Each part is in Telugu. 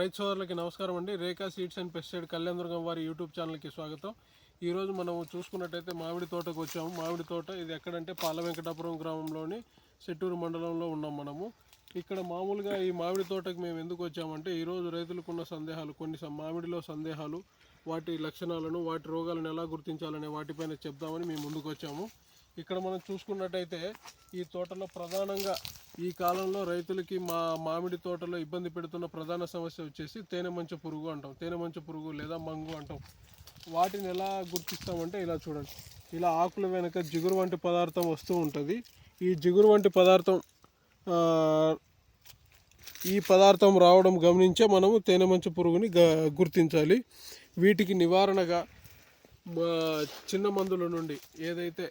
రైతు సోదరులకి నమస్కారం అండి. Rekha seeds and pesticide Kalyandurg వారి యూట్యూబ్ ఛానల్కి స్వాగతం. ఈరోజు మనం చూసుకున్నట్టయితే మామిడి తోటకు వచ్చాము. మామిడి తోట ఇది ఎక్కడంటే పాల వెంకటాపురం గ్రామంలోని సెట్టూరు మండలంలో ఉన్నాం మనము. ఇక్కడ మామూలుగా ఈ మామిడి తోటకు మేము ఎందుకు వచ్చామంటే ఈరోజు రైతులకు ఉన్న సందేహాలు కొన్ని స- మామిడిలో సందేహాలు వాటి లక్షణాలను వాటి రోగాలను ఎలా గుర్తించాలనే వాటిపైన చెప్దామని మేము ముందుకు వచ్చాము. ఇక్కడ మనం చూసుకున్నట్టయితే ఈ తోటలో ప్రధానంగా ఈ కాలంలో రైతులకి మా మామిడి తోటలో ఇబ్బంది పెడుతున్న ప్రధాన సమస్య వచ్చేసి తేనె మంచు పురుగు అంటాం. తేనె మంచు పురుగు లేదా మంగు అంటాం. వాటిని ఎలా గుర్తిస్తామంటే ఇలా చూడండి. ఇలా ఆకుల వెనక జిగురు వంటి పదార్థం వస్తూ ఉంటుంది. ఈ జిగురు వంటి పదార్థం ఈ పదార్థం రావడం గమనించే మనము తేనె మంచు పురుగుని గుర్తించాలి. వీటికి నివారణగా చిన్న మందుల నుండి ఏదైతే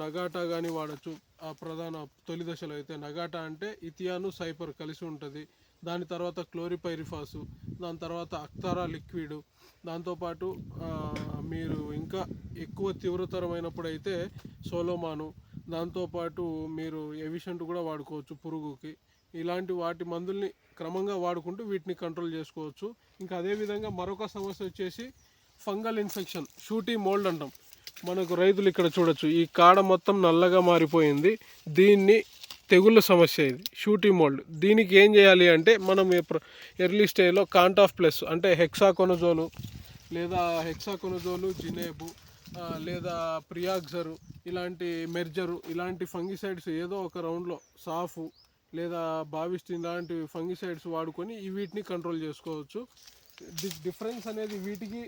నగాటా కానీ వాడచ్చు ఆ ప్రధాన తొలి దశలో అయితే నగాటా అంటే ఇథియాను సైపర్ కలిసి ఉంటుంది. దాని తర్వాత క్లోరిపైరిఫాసు దాని తర్వాత అక్తారా లిక్విడ్ దాంతోపాటు మీరు ఇంకా ఎక్కువ తీవ్రతరమైనప్పుడు అయితే సోలోమాను దాంతోపాటు మీరు ఎవిషెంట్ కూడా వాడుకోవచ్చు పురుగుకి. ఇలాంటి వాటి మందుల్ని క్రమంగా వాడుకుంటూ వీటిని కంట్రోల్ చేసుకోవచ్చు. ఇంకా అదేవిధంగా మరొక సమస్య వచ్చేసి ఫంగల్ ఇన్ఫెక్షన్ షూటీ మోల్డ్ అంటాం. మనకు రైతులు ఇక్కడ చూడొచ్చు. ఈ కాడ మొత్తం నల్లగా మారిపోయింది. దీన్ని తెగుళ్ళ సమస్య ఇది షూటీ మోల్డ్. దీనికి ఏం చేయాలి అంటే మనం ఎర్లీ స్టేజ్లో కాంటాఫ్ ప్లస్ అంటే హెక్సాకొనజోలు లేదా హెక్సాకొనజోలు జినేబు లేదా ప్రియాక్సరు ఇలాంటి మెర్జరు ఇలాంటి ఫంగిసైడ్స్ ఏదో ఒక రౌండ్లో సాఫు లేదా బావిస్టిన్ లాంటి ఫంగిసైడ్స్ వాడుకొని ఈ వీటిని కంట్రోల్ చేసుకోవచ్చు. డిఫరెన్స్ అనేది వీటికి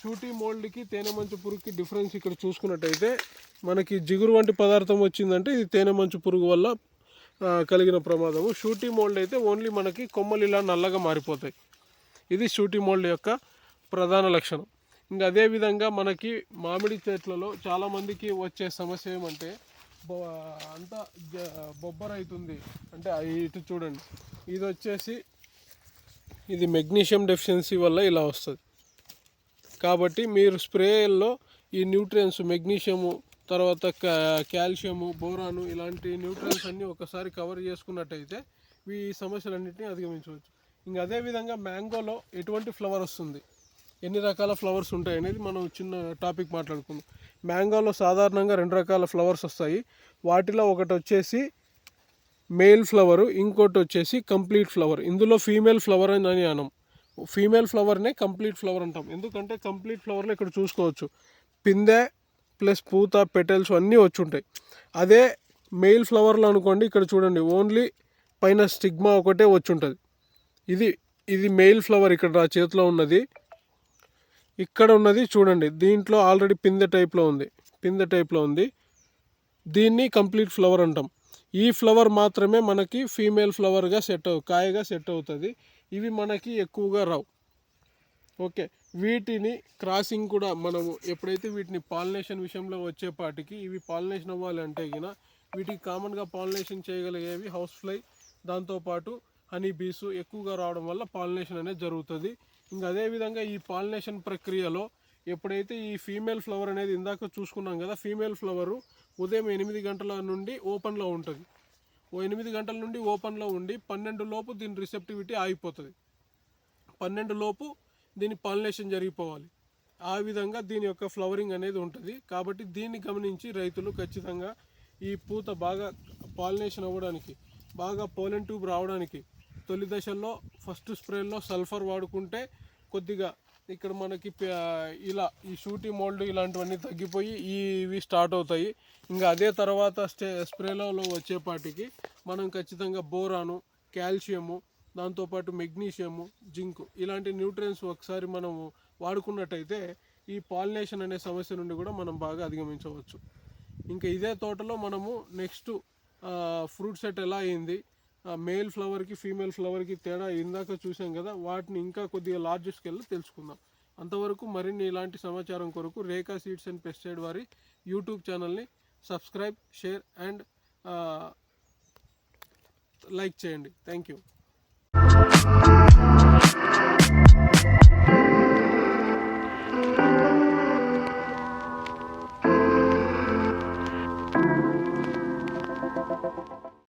షూటీ మోల్డ్కి తేనె మంచు పురుగుకి డిఫరెన్స్ ఇక్కడ చూసుకున్నట్టయితే మనకి జిగురు వంటి పదార్థం వచ్చిందంటే ఇది తేనె మంచు పురుగు వల్ల కలిగిన ప్రమాదము. షూటీ మోల్డ్ అయితే ఓన్లీ మనకి కొమ్మలు ఇలా నల్లగా మారిపోతాయి. ఇది షూటీ మోల్డ్ యొక్క ప్రధాన లక్షణం. ఇంకా అదేవిధంగా మనకి మామిడి చెట్లలో చాలామందికి వచ్చే సమస్య ఏమంటే బొ అంతా జ- అవుతుంది అంటే ఇటు చూడండి. ఇది వచ్చేసి ఇది మెగ్నీషియం డెఫిషియన్సీ వల్ల ఇలా వస్తుంది. కాబట్టి మీరు స్ప్రేల్లో ఈ న్యూట్రియన్స్ మెగ్నీషియము తర్వాత కాల్షియము బోరాను ఇలాంటి న్యూట్రియన్స్ అన్నీ ఒకసారి కవర్ చేసుకున్నట్టయితే ఈ సమస్యలన్నింటినీ అధిగమించవచ్చు. ఇంకా అదేవిధంగా మ్యాంగోలో ఎటువంటి ఫ్లవర్ వస్తుంది? ఎన్ని రకాల ఫ్లవర్స్ ఉంటాయి అనేది మనం చిన్న టాపిక్ మాట్లాడుకుందాం. మ్యాంగోలో సాధారణంగా రెండు రకాల ఫ్లవర్స్ వస్తాయి. వాటిలో ఒకటి వచ్చేసి మేల్ ఫ్లవరు ఇంకోటి వచ్చేసి కంప్లీట్ ఫ్లవర్. ఇందులో ఫీమేల్ ఫ్లవర్ అని అని అనం. ఫీమేల్ ఫ్లవర్నే కంప్లీట్ ఫ్లవర్ అంటాం. ఎందుకంటే కంప్లీట్ ఫ్లవర్లో ఇక్కడ చూసుకోవచ్చు. పిందె ప్లస్ పూత పెటల్స్ అన్నీ వచ్చి ఉంటాయి అదే మెయిల్ ఫ్లవర్లో అనుకోండి ఇక్కడ చూడండి ఓన్లీ పైన స్టిగ్మా ఒకటే వచ్చి ఉంటుంది ఇది ఇది మెయిల్ ఫ్లవర్ ఇక్కడ నా చేతిలో ఉన్నది. ఇక్కడ ఉన్నది చూడండి దీంట్లో ఆల్రెడీ పిందె టైప్లో ఉంది. పిందె టైప్లో ఉంది. దీన్ని కంప్లీట్ ఫ్లవర్ అంటాం. ఈ ఫ్లవర్ మాత్రమే మనకి ఫీమేల్ ఫ్లవర్గా సెట్ అవు కాయగా సెట్ అవుతుంది. ఇవి మనకి ఎక్కువగా రావు. ఓకే. వీటిని క్రాసింగ్ కూడా మనము ఎప్పుడైతే వీటిని పాలినేషన్ విషయంలో వచ్చేపాటికి ఇవి పాలినేషన్ అవ్వాలంటే గిన వీటికి కామన్గా పాలినేషన్ చేయగలిగేవి హౌస్ ఫ్లై దాంతోపాటు హనీ బీస్ ఎక్కువగా రావడం వల్ల పాలినేషన్ అనేది జరుగుతుంది. ఇంకా అదేవిధంగా ఈ పాలినేషన్ ప్రక్రియలో ఎప్పుడైతే ఈ ఫీమేల్ ఫ్లవర్ అనేది ఇందాక చూసుకున్నాం కదా ఫీమేల్ ఫ్లవరు ఉదయం ఎనిమిది గంటల నుండి ఓపెన్లో ఉంటుంది. ఓ ఎనిమిది గంటల నుండి ఓపెన్లో ఉండి పన్నెండు లోపు దీని రిసెప్టివిటీ ఆగిపోతుంది. పన్నెండు లోపు దీని పాలినేషన్ జరిగిపోవాలి. ఆ విధంగా దీని యొక్క ఫ్లవరింగ్ అనేది ఉంటుంది. కాబట్టి దీన్ని గమనించి రైతులు ఖచ్చితంగా ఈ పూత బాగా పాలినేషన్ అవ్వడానికి బాగా పోలెన్ ట్యూబ్ రావడానికి తొలి దశల్లో ఫస్ట్ స్ప్రేలో సల్ఫర్ వాడుకుంటే కొద్దిగా ఇక్కడ మనకి ఇలా ఈ షూటింగ్ మోల్డ్ ఇలాంటివన్నీ తగ్గిపోయి ఇవి స్టార్ట్ అవుతాయి. ఇంకా అదే తర్వాత స్టే స్ప్రేలో వచ్చేపాటికి మనం ఖచ్చితంగా బోరాను కాల్షియము దాంతోపాటు మెగ్నీషియము జింక్ ఇలాంటి న్యూట్రియన్స్ ఒకసారి మనము వాడుకున్నట్టయితే ఈ పాలినేషన్ అనే సమస్య నుండి కూడా మనం బాగా అధిగమించవచ్చు. ఇంకా ఇదే తోటలో మనము నెక్స్ట్ ఫ్రూట్ సెట్ ఎలా అయింది మేల్ ఫ్లవర్కి ఫీమేల్ ఫ్లవర్కి తేడా ఇందాక చూసాం కదా వాటిని ఇంకా కొద్దిగా లార్జ్ స్కేల్లో తెలుసుకుందాం. అంతవరకు మరిన్ని ఇలాంటి సమాచారం కొరకు రేఖా సీడ్స్ అండ్ పెస్టైడ్ వారి యూట్యూబ్ ఛానల్ని సబ్స్క్రైబ్ షేర్ అండ్ లైక్ చేయండి. Thank you.